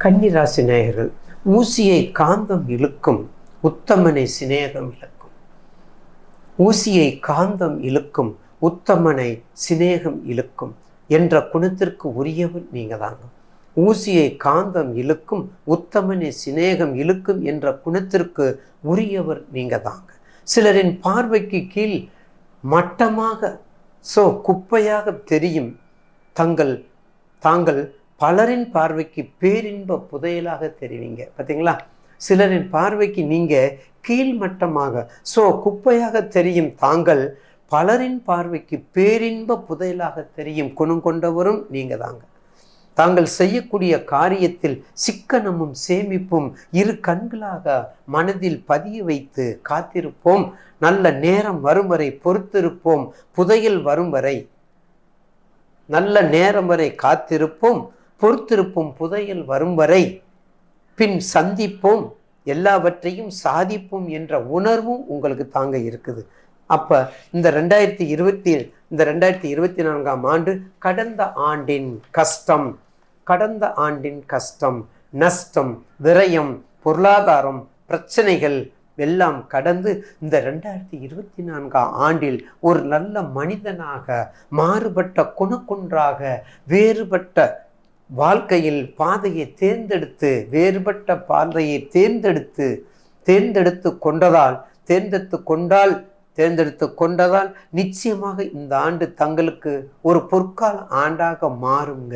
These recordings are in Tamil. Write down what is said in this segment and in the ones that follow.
கன்னிராசி நேயர்கள் ஊசியை காந்தம் இழுக்கும் உத்தமனை சிநேகம் இழுக்கும். ஊசியை காந்தம் இழுக்கும் உத்தமனை சிநேகம் இழுக்கும் என்ற குணத்திற்கு உரியவர் நீங்கள் தாங்க ஊசியை காந்தம் இழுக்கும் உத்தமனை சிநேகம் இழுக்கும் என்ற குணத்திற்கு உரியவர் நீங்கள் தாங்க சிலரின் பார்வைக்கு கீழ் மட்டமாக சோ குப்பையாக தெரியும் தங்கள் தாங்கள் பலரின் பார்வைக்கு பேரின்ப புதையலாக தெரிவிங்க. பார்த்தீங்களா சிலரின் பார்வைக்கு நீங்கள் கீழ்மட்டமாக ஸோ குப்பையாக தெரியும் தாங்கள் பலரின் பார்வைக்கு பேரின்ப புதையலாக தெரியும் குணம் கொண்டவரும் நீங்கள் தாங்க. தாங்கள் செய்யக்கூடிய காரியத்தில் சிக்கனமும் சேமிப்பும் இரு கண்களாக மனதில் பதிய வைத்து காத்திருப்போம். நல்ல நேரம் வரும் வரை பொறுத்திருப்போம். புதையல் வரும் வரை நல்ல நேரம் வரை காத்திருப்போம். பொறுத்திருப்பும் புதையல் வரும் வரை பின் சந்திப்போம் எல்லாவற்றையும் சாதிப்போம் என்ற உணர்வும் உங்களுக்கு தாங்க இருக்குது. அப்போ இந்த ரெண்டாயிரத்தி இருபத்தி இந்த ரெண்டாயிரத்தி இருபத்தி நான்காம் ஆண்டு கடந்த ஆண்டின் கஷ்டம் கடந்த ஆண்டின் கஷ்டம் நஷ்டம் விரயம் பொருளாதாரம் பிரச்சனைகள் எல்லாம் கடந்து இந்த ரெண்டாயிரத்தி இருபத்தி நான்காம் ஆண்டில் ஒரு நல்ல மனிதனாக மாறுபட்ட குணக்குன்றாக வேறுபட்ட வாழ்க்கையில் பாதையை தேர்ந்தெடுத்து வேறுபட்ட பாதையை தேர்ந்தெடுத்து தேர்ந்தெடுத்து கொண்டதால் தேர்ந்தெடுத்து கொண்டால் தேர்ந்தெடுத்து கொண்டதால் நிச்சயமாக இந்த ஆண்டு தங்களுக்கு ஒரு பொற்கால ஆண்டாக மாறுங்க.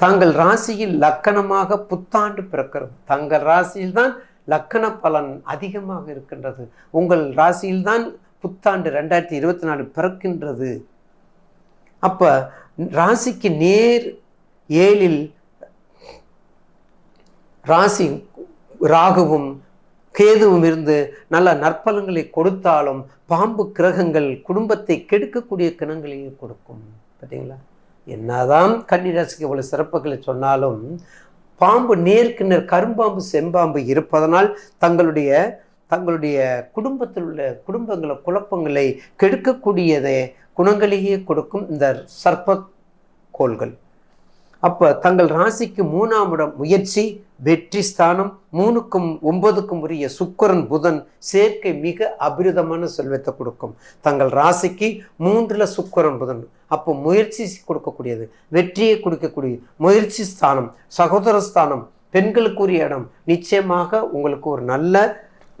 தங்கள் ராசியில் லக்கணமாக புத்தாண்டு பிறக்கிறது. தங்கள் ராசியில் தான் லக்கண பலன் அதிகமாக இருக்கின்றது. உங்கள் ராசியில் தான் புத்தாண்டு ரெண்டாயிரத்தி இருபத்தி நாலு பிறக்கின்றது. அப்ப ராசிக்கு நேர் ஏழில் ராசி ராகுவும் கேதுவும் இருந்து நல்ல நற்பலன்களை கொடுத்தாலும் பாம்பு கிரகங்கள் குடும்பத்தை கெடுக்கக்கூடிய கிணங்களையும் கொடுக்கும். பார்த்தீங்களா? என்னதான் கன்னிராசிக்கு இவ்வளவு சிறப்புகளை சொன்னாலும் பாம்பு நேருக்கு கரும்பாம்பு செம்பாம்பு இருப்பதனால் தங்களுடைய தங்களுடைய குடும்பத்தில் உள்ள குடும்பங்களை குழப்பங்களை கெடுக்கக்கூடியதை குணங்களையே கொடுக்கும் இந்த சர்ப்ப கோள்கள் அப்போ தங்கள் ராசிக்கு மூணாம் இடம் முயற்சி வெற்றி ஸ்தானம் மூணுக்கும் ஒன்பதுக்கும் உரிய சுக்கரன் புதன் சேர்க்கை மிக அபிரிதமான செல்வத்தை கொடுக்கும். தங்கள் ராசிக்கு மூன்றில் சுக்கரன் புதன். அப்போ முயற்சி கொடுக்கக்கூடியது வெற்றியை கொடுக்கக்கூடிய முயற்சி ஸ்தானம் சகோதர ஸ்தானம் பெண்களுக்குரிய இடம். நிச்சயமாக உங்களுக்கு ஒரு நல்ல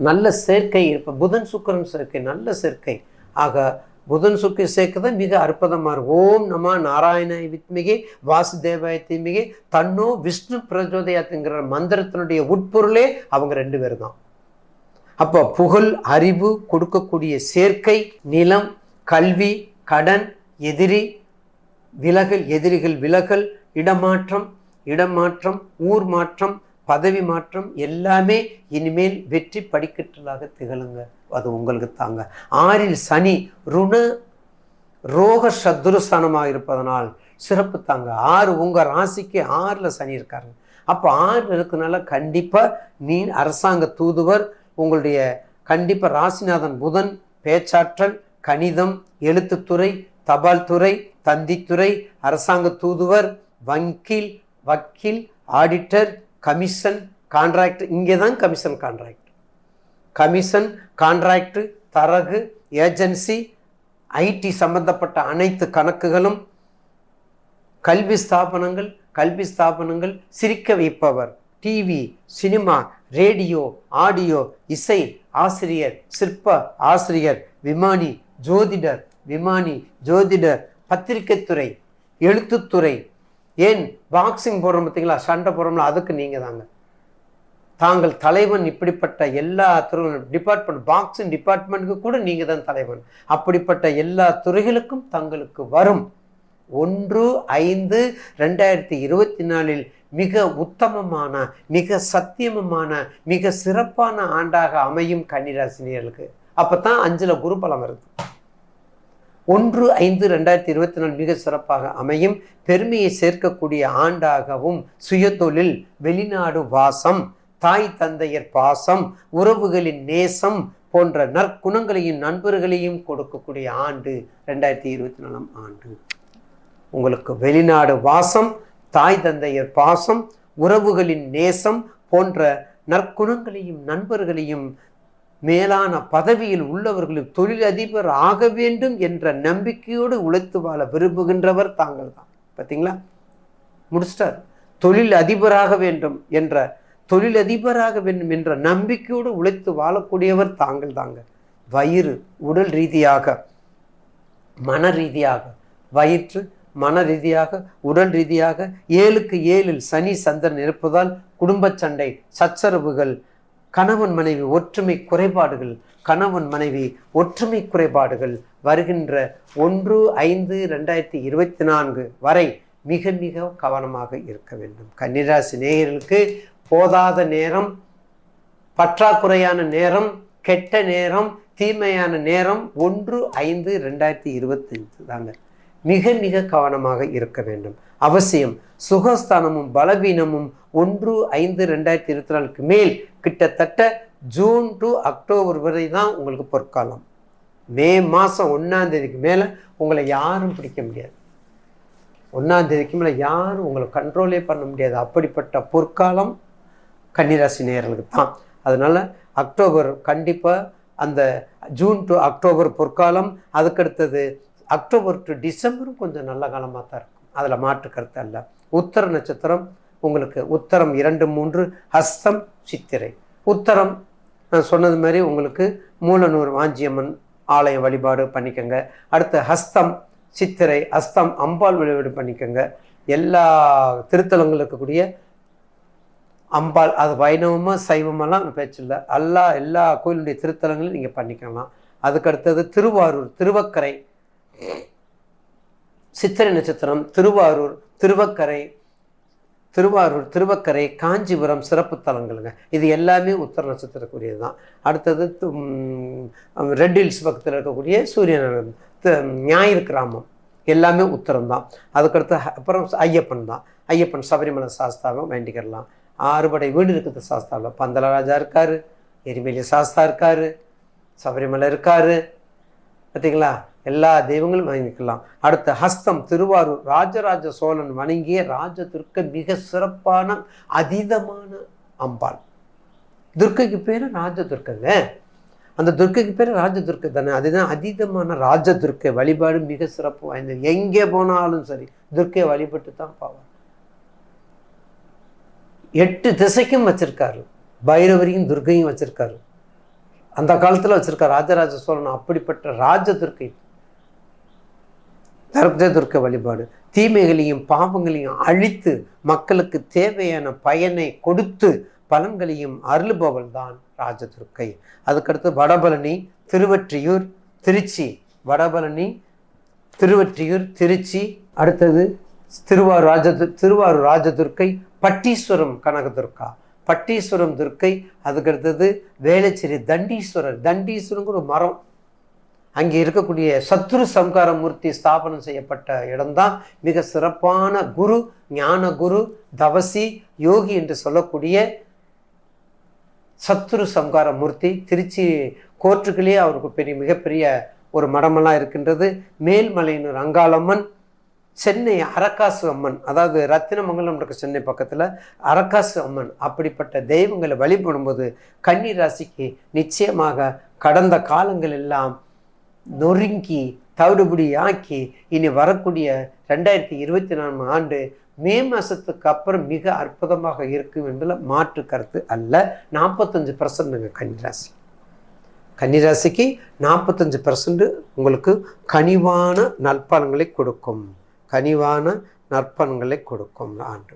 நல்ல சேர்க்கை இருப்ப புதன் சுக்கரன் சேர்க்கை நல்ல சேர்க்கை. ஆக புதன் சுக்கி சேர்க்கதை மிக அற்புதமாக இருக்கும். ஓம் நம நாராயண வித்மிகி வாசுதேவாய தீமிகி தன்னோ விஷ்ணு பிரஜோதயாத்துங்கிற மந்திரத்தினுடைய உட்பொருளே அவங்க ரெண்டு பேர் தான் அப்போ புகழ் அறிவு கொடுக்கக்கூடிய சேர்க்கை நிலம் கல்வி கடன் எதிரி விலகல் எதிரிகள் விலகல் இடமாற்றம் இடமாற்றம் ஊர் மாற்றம் பதவி மாற்றம் எல்லாமே இனிமேல் வெற்றி படிக்கட்டலாக திகழுங்க. அது உங்களுக்கு தாங்க. ஆறில் சனி ருண ரோக சத்ருஸ்தானமாக இருப்பதனால் சிறப்பு தாங்க. ஆறு உங்கள் ராசிக்கு ஆறில் சனி இருக்காருங்க. அப்போ ஆறு இருக்கிறதுனால கண்டிப்பாக நீ அரசாங்க தூதுவர் உங்களுடைய கண்டிப்பாக ராசிநாதன் புதன் பேச்சாற்றல் கணிதம் எழுத்துத்துறை தபால் துறை தந்தித்துறை அரசாங்க தூதுவர் வங்கீல் வக்கீல் ஆடிட்டர் கமிஷன் கான்ட்ராக்ட் இங்கே தான் கமிஷன் கான்ட்ராக்ட் கமிஷன் கான்ட்ராக்டு தரகு ஏஜென்சி ஐடி சம்பந்தப்பட்ட அனைத்து கணக்குகளும் கல்வி ஸ்தாபனங்கள் கல்வி ஸ்தாபனங்கள் சிரிக்க வைப்பவர். டிவி சினிமா ரேடியோ ஆடியோ இசை ஆசிரியர் சிற்ப ஆசிரியர் விமானி ஜோதிடர் விமானி ஜோதிடர் பத்திரிகைத்துறை எழுத்துத்துறை ஏன் பாக்ஸிங் போடுறோம் பார்த்தீங்களா? சண்டை போடுறோம்ல அதுக்கு நீங்கள் தாங்க. தாங்கள் தலைவன் இப்படிப்பட்ட எல்லா துறை டிபார்ட்மெண்ட் பாக்ஸிங் டிபார்ட்மெண்ட்டுக்கு கூட நீங்கள் தான் தலைவன். அப்படிப்பட்ட எல்லா துறைகளுக்கும் தங்களுக்கு வரும். ஒன்று ஐந்து ரெண்டாயிரத்தி இருபத்தி நாலில் மிக உத்தமமான மிக சத்தியமமான மிக சிறப்பான ஆண்டாக அமையும் கன்னிராசினியர்களுக்கு அப்போ தான் அஞ்சில் குரு பலம் வருது. ஒன்று ஐந்து ரெண்டாயிரத்தி இருபத்தி நாலு மிக சிறப்பாக அமையும். பெருமையை சேர்க்கக்கூடிய ஆண்டாகவும் சுயதொழில் வெளிநாடு வாசம் தாய் தந்தையர் பாசம் உறவுகளின் நேசம் போன்ற நற்குணங்களையும் நண்பர்களையும் கொடுக்கக்கூடிய ஆண்டு ரெண்டாயிரத்தி இருபத்தி நாலாம் ஆண்டு. உங்களுக்கு வெளிநாடு வாசம் தாய் தந்தையர் பாசம் உறவுகளின் நேசம் போன்ற நற்குணங்களையும் நண்பர்களையும் மேலான பதவியில் உள்ளவர்களும் தொழிலதிபர் ஆக வேண்டும் என்ற நம்பிக்கையோடு உழைத்து வாழ விரும்புகின்றவர் தாங்கள் தான். பார்த்தீங்களா முடிச்சிட்டார். தொழில் அதிபராக வேண்டும் என்ற தொழிலதிபராக வேண்டும் என்ற நம்பிக்கையோடு உழைத்து வாழக்கூடியவர் தாங்கள் தாங்க. வயிறு உடல் ரீதியாக மன ரீதியாக வயிற்று மன ரீதியாக உடல் ரீதியாக ஏழுக்கு ஏழில் சனி சந்திரன் இருப்பதால் குடும்ப சண்டை சச்சரவுகள் கணவன் மனைவி ஒற்றுமை குறைபாடுகள் கணவன் மனைவி ஒற்றுமை குறைபாடுகள் வருகின்ற ஒன்று ஐந்து ரெண்டாயிரத்தி இருபத்தி நான்கு வரை மிக மிக கவனமாக இருக்க வேண்டும். கன்னிராசி நேயர்களுக்கு போதாத நேரம் பற்றாக்குறையான நேரம் கெட்ட நேரம் தீமையான நேரம் ஒன்று ஐந்து ரெண்டாயிரத்தி இருபத்தஞ்சு தாங்க மிக மிக கவனமாக இருக்க வேண்டும். அவசியம். சுகஸ்தானமும் பலவீனமும் ஒன்று ஐந்து ரெண்டாயிரத்தி இருபத்தி நாலுக்கு மேல் கிட்டத்தட்ட ஜூன் டு அக்டோபர் வரை தான் உங்களுக்கு பொற்காலம். மே மாதம் ஒன்றாம் தேதிக்கு மேலே உங்களை யாரும் பிடிக்க முடியாது. ஒன்றாம் தேதிக்கு மேலே யாரும் உங்களை கண்ட்ரோலே பண்ண முடியாது. அப்படிப்பட்ட பொற்காலம் கன்னிராசி நேர்களுக்கு தான். அதனால் அக்டோபர் கண்டிப்பாக அந்த ஜூன் டு அக்டோபர் பொற்காலம் அதுக்கடுத்தது அக்டோபர் டு டிசம்பரும் கொஞ்சம் நல்ல காலமாக தான் இருக்கும். அதில் மாற்று கருத்து அல்ல. உத்தர நட்சத்திரம் உங்களுக்கு உத்தரம் இரண்டு மூன்று ஹஸ்தம் சித்திரை. உத்தரம் நான் சொன்னது மாதிரி உங்களுக்கு மூலனூர் வாஞ்சியம்மன் ஆலயம் வழிபாடு பண்ணிக்கோங்க. அடுத்து ஹஸ்தம் சித்திரை ஹஸ்தம் அம்பாள் வழிபாடு பண்ணிக்கோங்க. எல்லா திருத்தலங்களும் இருக்கக்கூடிய அம்பாள் அது வைணவமாக சைவமெல்லாம் பேச்சில்லை. எல்லா எல்லா கோயிலுடைய திருத்தலங்களும் நீங்கள் பண்ணிக்கலாம். அதுக்கடுத்தது திருவாரூர் திருவக்கரை. சித்திரை நட்சத்திரம் திருவாரூர் திருவக்கரை திருவாரூர் திருவக்கரை காஞ்சிபுரம் சிறப்பு தலங்களுங்க. இது எல்லாமே உத்தர நட்சத்திரக்குரியது தான் அடுத்தது ரெட் ஹில்ஸ் பக்கத்தில் இருக்கக்கூடிய சூரியன் ஞாயிறு கிராமம். எல்லாமே உத்தரம் தான் அதுக்கடுத்து அப்புறம் ஐயப்பன் தான். ஐயப்பன் சபரிமலை சாஸ்தாவும் வேண்டிக்கிறலாம். ஆறுபடை வீடு இருக்குது சாஸ்தாவில் பந்தலராஜா இருக்கார் எரிமேலி சாஸ்தா இருக்கார் சபரிமலை இருக்கார். பார்த்தீங்களா எல்லா தெய்வங்களும் வணங்கிக்கலாம் அடுத்த ஹஸ்தம் திருவாரூர் ராஜராஜ சோழன் வணங்கிய ராஜ துர்க்கை மிக சிறப்பான அதீதமான அம்பாள். துர்க்கைக்கு பேர் ராஜதுர்க்கங்க. அந்த துர்க்கைக்கு பேர் ராஜதுர்க்கை தானே? அதுதான் அதீதமான ராஜ துர்க்கை வழிபாடு மிக சிறப்பு வாய்ந்தது. எங்கே போனாலும் சரி துர்க்கையை வழிபட்டு தான் போவார். எட்டு திசைக்கும் வச்சிருக்காரு. பைரவரியும் துர்க்கையும் வச்சிருக்காரு. அந்த காலத்தில் வச்சிருக்கார் ராஜராஜ சோழன் அப்படிப்பட்ட ராஜ துர்க்கை ராஜதுர்க்கை துர்க்க வழிபாடு. தீமைகளையும் பாவங்களையும் அழித்து மக்களுக்கு தேவையான பயனை கொடுத்து பலன்களையும் அருளுபவள் தான் ராஜதுர்க்கை. அதுக்கடுத்து வடபழனி திருவற்றியூர் திருச்சி. வடபழனி திருவற்றியூர் திருச்சி. அடுத்தது திருவாரூர் ராஜ திருவாரூர் ராஜதுர்க்கை பட்டீஸ்வரம் கனகதுர்கா. பட்டீஸ்வரம் துர்க்கை அதுக்கடுத்தது வேளச்சேரி தண்டீஸ்வரர். தண்டீஸ்வரங்கிற ஒரு மரம். அங்கே இருக்கக்கூடிய சத்ரு சம்கார மூர்த்தி ஸ்தாபனம் செய்யப்பட்ட இடம்தான் மிக சிறப்பான குரு ஞான குரு தவசி யோகி என்று சொல்லக்கூடிய சத்ரு சம்கார மூர்த்தி திருச்சி கோர்ட்டுகளே அவருக்கு பெரிய மிகப்பெரிய ஒரு மடமெல்லாம் இருக்கின்றது. மேல்மலையினர் அங்காளம்மன் சென்னை அரக்காசு அம்மன் அதாவது ரத்தினமங்கலம் இருக்க சென்னை பக்கத்தில் அரக்காசு அம்மன். அப்படிப்பட்ட தெய்வங்களை வழிபடும்போது கன்னி ராசிக்கு நிச்சயமாக கடந்த காலங்கள் எல்லாம் நொறுங்கி தவிடுபடி ஆக்கி இனி வரக்கூடிய ரெண்டாயிரத்தி இருபத்தி நான்கு ஆண்டு மே மாதத்துக்கு அப்புறம் மிக அற்புதமாக இருக்கும் என்பதில் மாற்று கருத்து அல்ல. நாற்பத்தஞ்சு பர்சன்ட்டுங்க கன்னிராசி கன்னிராசிக்கு நாற்பத்தஞ்சு பர்சன்ட் உங்களுக்கு கனிவான நற்பலன்களை கொடுக்கும். கனிவான நற்பலன்களை கொடுக்கும் ஆண்டு.